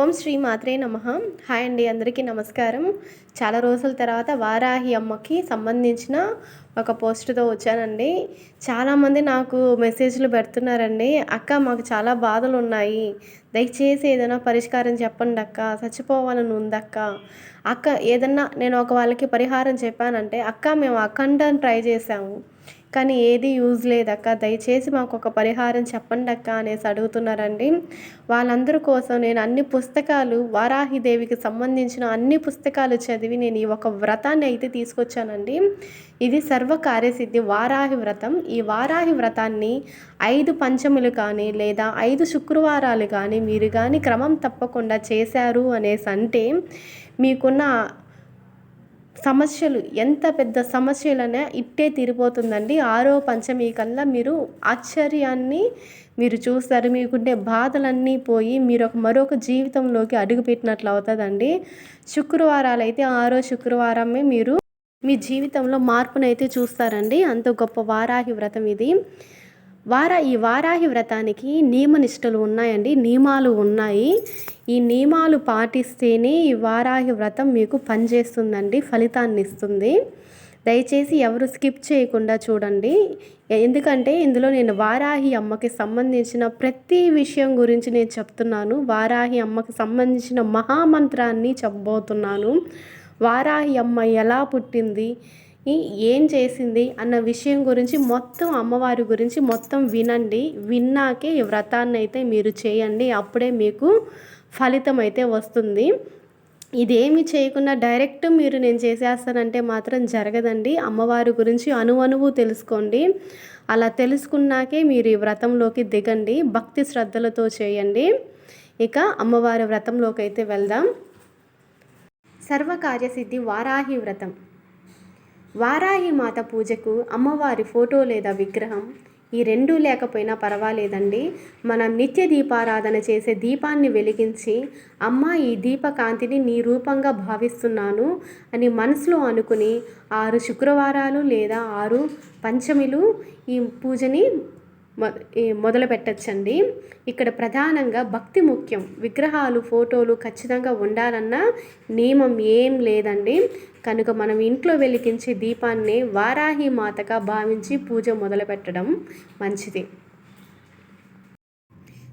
ఓం శ్రీ మాత్రే నమ. హాయ్ అండి అందరికీ నమస్కారం. చాలా రోజుల తర్వాత వారాహి అమ్మకి సంబంధించిన ఒక పోస్ట్తో వచ్చానండి. చాలామంది నాకు మెసేజ్లు పెడుతున్నారండి. అక్క మాకు చాలా బాధలు ఉన్నాయి దయచేసి ఏదైనా పరిష్కారం చెప్పండి అక్క. చచ్చిపోవాలని ఉందక్క అక్క. ఏదన్నా నేను ఒక వాళ్ళకి పరిహారం చెప్పానంటే అక్క మేము అఖండం ట్రై చేసాము కానీ ఏది యూజ్ లేదక్క. దయచేసి మాకు ఒక పరిహారం చెప్పండి అక్క అనేసి అడుగుతున్నారండి. వాళ్ళందరి కోసం నేను అన్ని పుస్తకాలు వారాహిదేవికి సంబంధించిన అన్ని పుస్తకాలు చదివి నేను ఈ ఒక వ్రతాన్ని అయితే తీసుకొచ్చానండి. ఇది సర్వకార్యసిద్ధి వారాహి వ్రతం. ఈ వారాహి వ్రతాన్ని ఐదు పంచములు కానీ లేదా ఐదు శుక్రవారాలు కానీ మీరు కానీ క్రమం తప్పకుండా చేశారు అనేసి అంటే మీకున్న సమస్యలు ఎంత పెద్ద సమస్యలనే ఇట్టే తీరిపోతుందండి. ఆరో పంచమి కల్లా మీరు ఆశ్చర్యాన్ని మీరు చూస్తారు. మీకుండే బాధలన్నీ పోయి మీరు ఒక మరొక జీవితంలోకి అడుగుపెట్టినట్లు అవుతుందండి. శుక్రవారాలు అయితే ఆరో శుక్రవారమే మీరు మీ జీవితంలో మార్పునైతే చూస్తారండి. అంత గొప్ప వారాహి వ్రతం ఇది. వార ఈ వారాహి వ్రతానికి నియమనిష్టలు ఉన్నాయండి. నియమాలు ఉన్నాయి. ఈ నియమాలు పాటిస్తేనే ఈ వారాహి వ్రతం మీకు పనిచేస్తుందండి ఫలితాన్ని ఇస్తుంది దయచేసి ఎవరు స్కిప్ చేయకుండా చూడండి. ఎందుకంటే ఇందులో నేను వారాహి అమ్మకి సంబంధించిన ప్రతి విషయం గురించి నేను చెప్తున్నాను. వారాహి అమ్మకి సంబంధించిన మహామంత్రాన్ని చెప్పబోతున్నాను. వారాహి అమ్మ ఎలా పుట్టింది? ఏం చేసింది అన్న విషయం గురించి మొత్తం అమ్మవారి గురించి మొత్తం వినండి. విన్నాకే ఈ వ్రతాన్ని అయితే మీరు చేయండి. అప్పుడే మీకు ఫలితం అయితే వస్తుంది. ఇదేమి చేయకుండా డైరెక్ట్ మీరు నేను చేసేస్తానంటే మాత్రం జరగదండి. అమ్మవారి గురించి అనువనువు తెలుసుకోండి. అలా తెలుసుకున్నాకే మీరు ఈ వ్రతంలోకి దిగండి. భక్తి శ్రద్ధలతో చేయండి. ఇక అమ్మవారి వ్రతంలోకి అయితే వెళ్దాం. సర్వకార్యసిద్ధి వారాహి వ్రతం. వారాహి మాత పూజకు అమ్మవారి ఫోటో లేదా విగ్రహం ఈ రెండూ లేకపోయినా పర్వాలేదండి. మనం నిత్య దీపారాధన చేసే దీపాన్ని వెలిగించి అమ్మ ఈ దీపకాంతిని నీ రూపంగా భావిస్తున్నాను అని మనసులో అనుకుని ఆరు శుక్రవారాలు లేదా ఆరు పంచమిలు ఈ పూజని మొదలు పెట్టచ్చండి. ఇక్కడ ప్రధానంగా భక్తి ముఖ్యం. విగ్రహాలు ఫోటోలు ఖచ్చితంగా ఉండాలన్న నియమం ఏం లేదండి. కనుక మనం ఇంట్లో వెలిగించే దీపాన్ని వారాహి మాతగా భావించి పూజ మొదలు పెట్టడం మంచిది.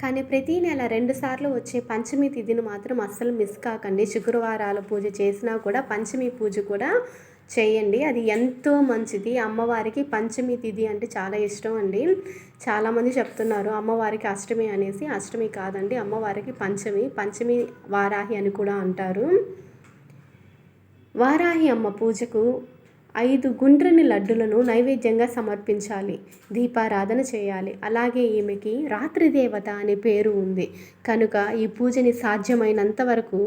కానీ ప్రతి నెల రెండుసార్లు వచ్చే పంచమి తిథిని మాత్రం అస్సలు మిస్ కాకండి. శుక్రవారాలు పూజ చేసినా కూడా పంచమి పూజ కూడా చేయండి. అది ఎంతో మంచిది. అమ్మవారికి పంచమి తిథి అంటే చాలా ఇష్టం అండి. చాలామంది చెప్తున్నారు అమ్మవారికి అష్టమి అనేసి. అష్టమి కాదండి అమ్మవారికి పంచమి. పంచమి వారాహి అని కూడా అంటారు. వారాహి అమ్మ పూజకు ఐదు గుండ్రని లడ్డులను నైవేద్యంగా సమర్పించాలి. దీపారాధన చేయాలి. అలాగే ఈమెకి రాత్రి దేవత అనే పేరు ఉంది. కనుక ఈ పూజని సాధ్యమైనంత వరకు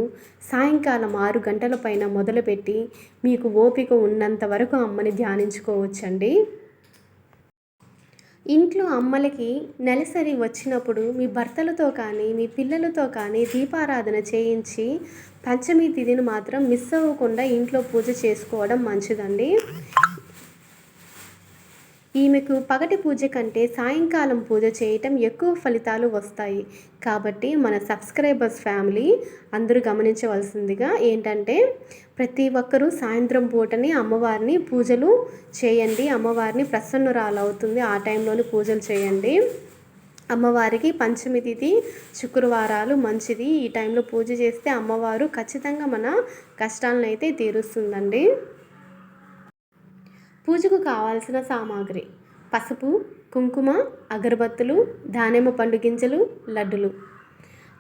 సాయంకాలం ఆరు గంటల పైన మొదలుపెట్టి మీకు ఓపిక ఉన్నంత వరకు అమ్మని ధ్యానించుకోవచ్చండి. ఇంట్లో అమ్మలకి నెలసరి వచ్చినప్పుడు మీ భర్తలతో కానీ మీ పిల్లలతో కానీ దీపారాధన చేయించి పంచమి తిథిని మాత్రం మిస్ అవ్వకుండా ఇంట్లో పూజ చేసుకోవడం మంచిదండి. ఈమెకు పగటి పూజ కంటే సాయంకాలం పూజ చేయటం ఎక్కువ ఫలితాలు వస్తాయి. కాబట్టి మన సబ్స్క్రైబర్స్ ఫ్యామిలీ అందరూ గమనించవలసిందిగా ఏంటంటే ప్రతి ఒక్కరూ సాయంత్రం పూటని అమ్మవారిని పూజలు చేయండి. అమ్మవారిని ప్రసన్నురాలవుతుంది. ఆ టైంలోని పూజలు చేయండి. అమ్మవారికి పంచమి తిథి శుక్రవారాలు మంచిది. ఈ టైంలో పూజ చేస్తే అమ్మవారు ఖచ్చితంగా మన కష్టాలను అయితే తీరుస్తుందండి. పూజకు కావాల్సిన సామాగ్రి. పసుపు కుంకుమ అగరబత్తులు దానిమ్మ పండు గింజలు లడ్డులు.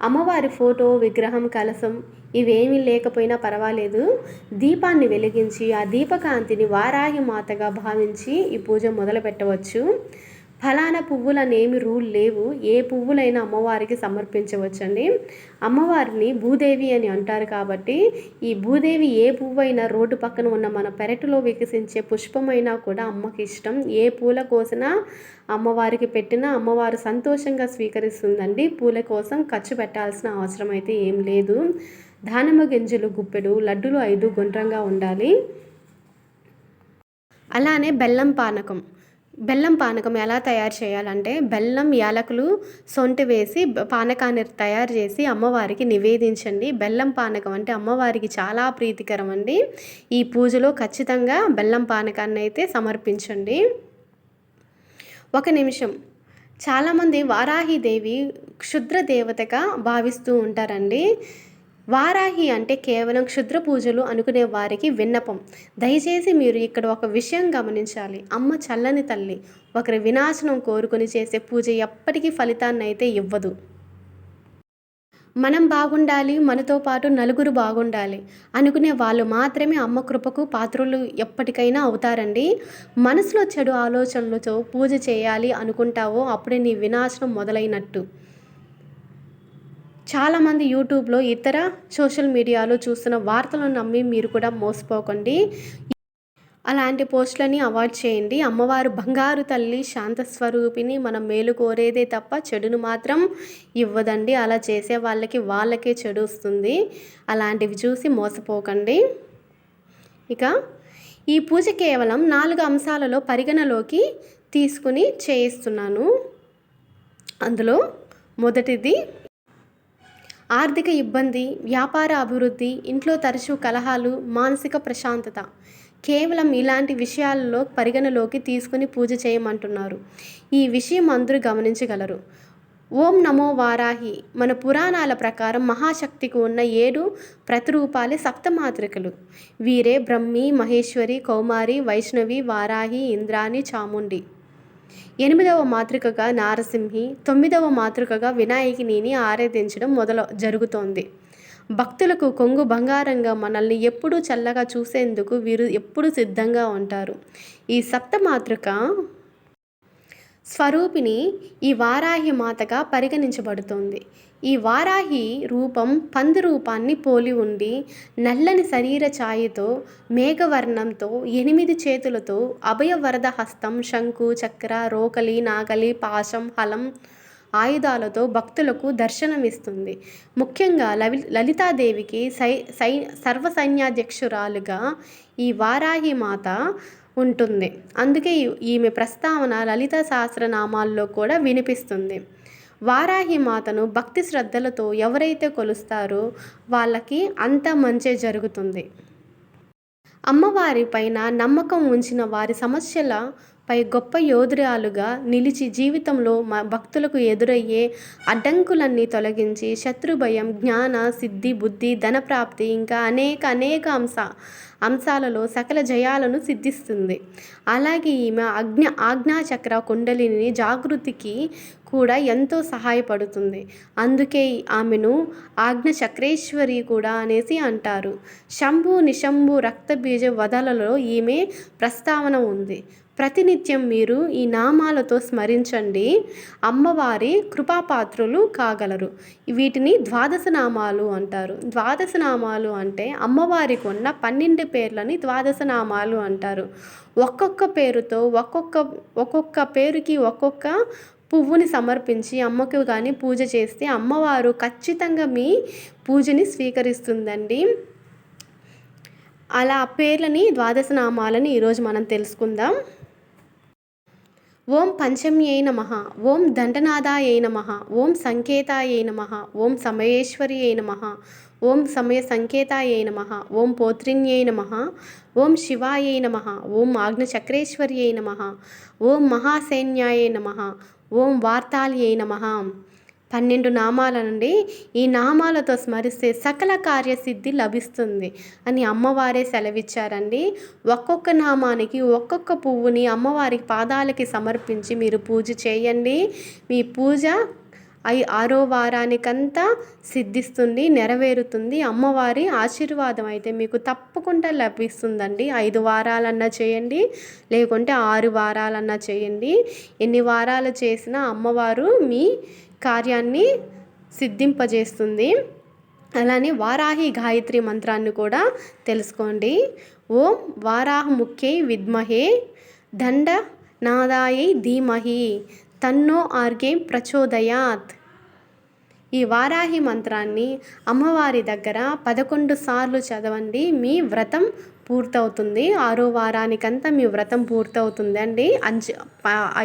అమ్మవారి ఫోటో విగ్రహం కలసం ఇవేమీ లేకపోయినా పర్వాలేదు. దీపాన్ని వెలిగించి ఆ దీపకాంతిని వారాహి మాతగా భావించి ఈ పూజ మొదలు పెట్టవచ్చు ఫలానా పువ్వులనేమి రూల్ లేవు. ఏ పువ్వులైనా అమ్మవారికి సమర్పించవచ్చండి. అమ్మవారిని భూదేవి అని అంటారు కాబట్టి ఈ భూదేవి ఏ పువ్వైనా రోడ్డు పక్కన ఉన్న మన పెరటిలో వికసించే పుష్పమైనా కూడా అమ్మకి ఇష్టం ఏ పూల కోసినా అమ్మవారికి పెట్టినా అమ్మవారు సంతోషంగా స్వీకరిస్తుందండి. పూల కోసం ఖర్చు పెట్టాల్సిన అవసరం అయితే ఏం లేదు. దానిమ్మ గింజలు గుప్పెడు లడ్డులు ఐదు గుండ్రంగా ఉండాలి. అలానే బెల్లం పానకం. బెల్లం పానకం ఎలా తయారు చేయాలంటే బెల్లం యాలకులు సొంటి వేసి పానకాన్ని తయారు చేసి అమ్మవారికి నివేదించండి. బెల్లం పానకం అంటే అమ్మవారికి చాలా ప్రీతికరం అండి. ఈ పూజలో ఖచ్చితంగా బెల్లం పానకాన్ని అయితే సమర్పించండి. ఒక నిమిషం. చాలామంది వారాహి దేవి క్షుద్ర దేవతగా భావిస్తూ ఉంటారండి. వారాహి అంటే కేవలం క్షుద్ర పూజలు అనుకునే వారికి విన్నపం. దయచేసి మీరు ఇక్కడ ఒక విషయం గమనించాలి. అమ్మ చల్లని తల్లి ఒకరి వినాశనం కోరుకుని చేసే పూజ ఎప్పటికీ ఫలితాన్ని అయితే ఇవ్వదు. మనం బాగుండాలి మనతో పాటు నలుగురు బాగుండాలి అనుకునే వాళ్ళు మాత్రమే అమ్మ కృపకు పాత్రులు ఎప్పటికైనా అవుతారండి. మనసులో చెడు ఆలోచనలతో పూజ చేయాలి అనుకుంటావో అప్పుడే నీ వినాశనం మొదలైనట్టు. చాలామంది యూట్యూబ్లో ఇతర సోషల్ మీడియాలో చూస్తున్న వార్తలను నమ్మి మీరు కూడా మోసపోకండి. అలాంటి పోస్టులని అవాయిడ్ చేయండి. అమ్మవారు బంగారు తల్లి శాంత స్వరూపిని మనం మేలు కోరేదే తప్ప చెడును మాత్రం ఇవ్వదండి. అలా చేసే వాళ్ళకి వాళ్ళకే చెడు వస్తుంది. అలాంటివి చూసి మోసపోకండి. ఇక ఈ పూజ కేవలం నాలుగు అంశాలలో పరిగణలోకి తీసుకుని చేయిస్తున్నాను. అందులో మొదటిది ఆర్థిక ఇబ్బంది వ్యాపార అభివృద్ధి ఇంట్లో తరచూ కలహాలు మానసిక ప్రశాంతత కేవలం ఇలాంటి విషయాలలో పరిగణలోకి తీసుకుని పూజ చేయమంటున్నారు. ఈ విషయం అందరూ గమనించగలరు. ఓం నమో వారాహి మన పురాణాల ప్రకారం మహాశక్తికి ఉన్న ఏడు ప్రతిరూపాలే సప్తమాతృకలు వీరే బ్రహ్మి మహేశ్వరి కౌమారి వైష్ణవి వారాహి ఇంద్రాణి చాముండి. ఎనిమిదవ మాతృకగా నారసింహి తొమ్మిదవ మాతృకగా వినాయకినిని ఆరాధించడం మొదలు జరుగుతోంది. భక్తులకు కొంగు బంగారంగా మనల్ని ఎప్పుడూ చల్లగా చూసేందుకు వీరు ఎప్పుడూ సిద్ధంగా ఉంటారు. ఈ సప్త మాతృక స్వరూపిణి ఈ వారాహి మాతగా పరిగణించబడుతోంది. ఈ వారాహి రూపం పంది రూపాన్ని పోలి ఉండి నల్లని శరీర ఛాయతో మేఘవర్ణంతో ఎనిమిది చేతులతో అభయవరద హస్తం శంకు చక్ర రోకలి నాగలి పాశం హలం ఆయుధాలతో భక్తులకు దర్శనమిస్తుంది. ముఖ్యంగా లవి లలితాదేవికి సై సై సర్వసైన్యాధ్యక్షురాలుగా ఈ వారాహి మాత ఉంటుంది. అందుకే ఈమె ప్రస్తావన లలిత సహస్రనామాల్లో కూడా వినిపిస్తుంది. వారాహి మాతను భక్తి శ్రద్ధలతో ఎవరైతే కొలుస్తారో వాళ్ళకి అంత మంచే జరుగుతుంది. అమ్మవారి పైన నమ్మకం ఉంచిన వారి సమస్యల పై గొప్ప యోధురాలుగా నిలిచి జీవితంలో మా భక్తులకు ఎదురయ్యే అడ్డంకులన్నీ తొలగించి శత్రుభయం జ్ఞాన సిద్ధి బుద్ధి ధనప్రాప్తి ఇంకా అనేక అనేక అంశ అంశాలలో సకల జయాలను సిద్ధిస్తుంది. అలాగే ఈమె అజ్ఞ ఆజ్ఞాచక్ర కుండలిని జాగృతికి కూడా ఎంతో సహాయపడుతుంది. అందుకే ఆమెను ఆజ్ఞ చక్రేశ్వరి కూడా అనేసి అంటారు. శంభు నిశంభు రక్తబీజ వదలలో ఈమె ప్రస్తావన ఉంది. ప్రతినిత్యం మీరు ఈ నామాలతో స్మరించండి. అమ్మవారి కృపాపాత్రులు కాగలరు. వీటిని ద్వాదశ నామాలు అంటారు. ద్వాదశ నామాలు అంటే అమ్మవారికి ఉన్న పన్నెండు పేర్లని ద్వాదశ నామాలు అంటారు. ఒక్కొక్క పేరుతో ఒక్కొక్క ఒక్కొక్క పేరుకి ఒక్కొక్క పువ్వుని సమర్పించి అమ్మకు కానీ పూజ చేస్తే అమ్మవారు ఖచ్చితంగా మీ పూజని స్వీకరిస్తుందండి. అలా ఆ పేర్లని ద్వాదశ నామాలని ఈరోజు మనం తెలుసుకుందాం. ఓం పంచమ్యై నమ ఓం దండనాదాయై నమ ఓం సంకేతాయై నమ ఓం సమయేశ్వర్యై నమ ఓం సమయ సంకేతాయై నమ ఓం పోత్రిన్యై నమ ఓం శివాయై నమ ఓం ఆగ్నచక్రేశ్వర్యై నమ ఓం మహాసైన్యాయ నమ ఓం వార్తాల్యై నమ. పన్నెండు నామాల నుండి ఈ నామాలతో స్మరిస్తే సకల కార్యసిద్ధి లభిస్తుంది అని అమ్మవారే సెలవిచ్చారండి. ఒక్కొక్క నామానికి ఒక్కొక్క పువ్వుని అమ్మవారి పాదాలకి సమర్పించి మీరు పూజ చేయండి. మీ పూజ ఐ ఆరో వారానికంతా సిద్ధిస్తుంది నెరవేరుతుంది. అమ్మవారి ఆశీర్వాదం అయితే మీకు తప్పకుండా లభిస్తుందండి. ఐదు వారాలన్నా చేయండి లేకుంటే ఆరు వారాలన్నా చేయండి. ఎన్ని వారాలు చేసినా అమ్మవారు మీ కార్యాన్ని సిద్ధింపజేస్తుంది. అలానే వారాహి గాయత్రి మంత్రాన్ని కూడా తెలుసుకోండి. ఓం వారాహ ముఖ్యై విద్మహే దండ నాదాయై ధీమహి. తన్నో ఆర్గే ప్రచోదయాత్. ఈ వారాహి మంత్రాన్ని అమ్మవారి దగ్గర పదకొండు సార్లు చదవండి. మీ వ్రతం పూర్తవుతుంది. ఆరో వారానికంతా మీ వ్రతం పూర్తవుతుంది అండి అంచు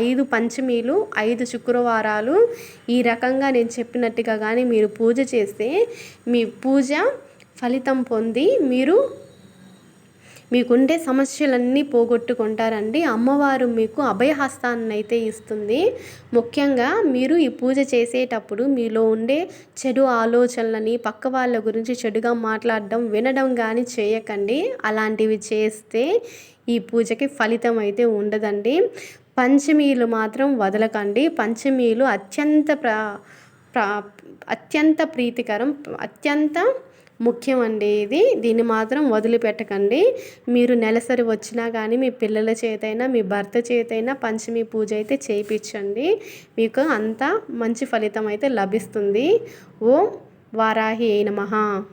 ఐదు పంచమీలు ఐదు శుక్రవారాలు. ఈ రకంగా నేను చెప్పినట్టుగా కానీ మీరు పూజ చేస్తే మీ పూజ ఫలితం పొంది మీరు మీకుండే సమస్యలన్నీ పోగొట్టుకుంటారండి. అమ్మవారు మీకు అభయహస్తాన్ని అయితే ఇస్తుంది. ముఖ్యంగా మీరు ఈ పూజ చేసేటప్పుడు మీలో ఉండే చెడు ఆలోచనలని పక్క వాళ్ళ గురించి చెడుగా మాట్లాడడం వినడం కానీ చేయకండి. అలాంటివి చేస్తే ఈ పూజకి ఫలితం అయితే ఉండదండి. పంచమీలు మాత్రం వదలకండి. పంచమీలు అత్యంత ప్ర ప్ర అత్యంత ప్రీతికరం అత్యంత ముఖ్యమండి ఇది. దీన్ని మాత్రం వదిలిపెట్టకండి. మీరు నెలసరి వచ్చినా కానీ మీ పిల్లల చేతైనా మీ భర్త చేతైనా పంచమి పూజ అయితే చేయించండి మీకు అంత మంచి ఫలితం అయితే లభిస్తుంది. ఓం వారాహి అయిన మహా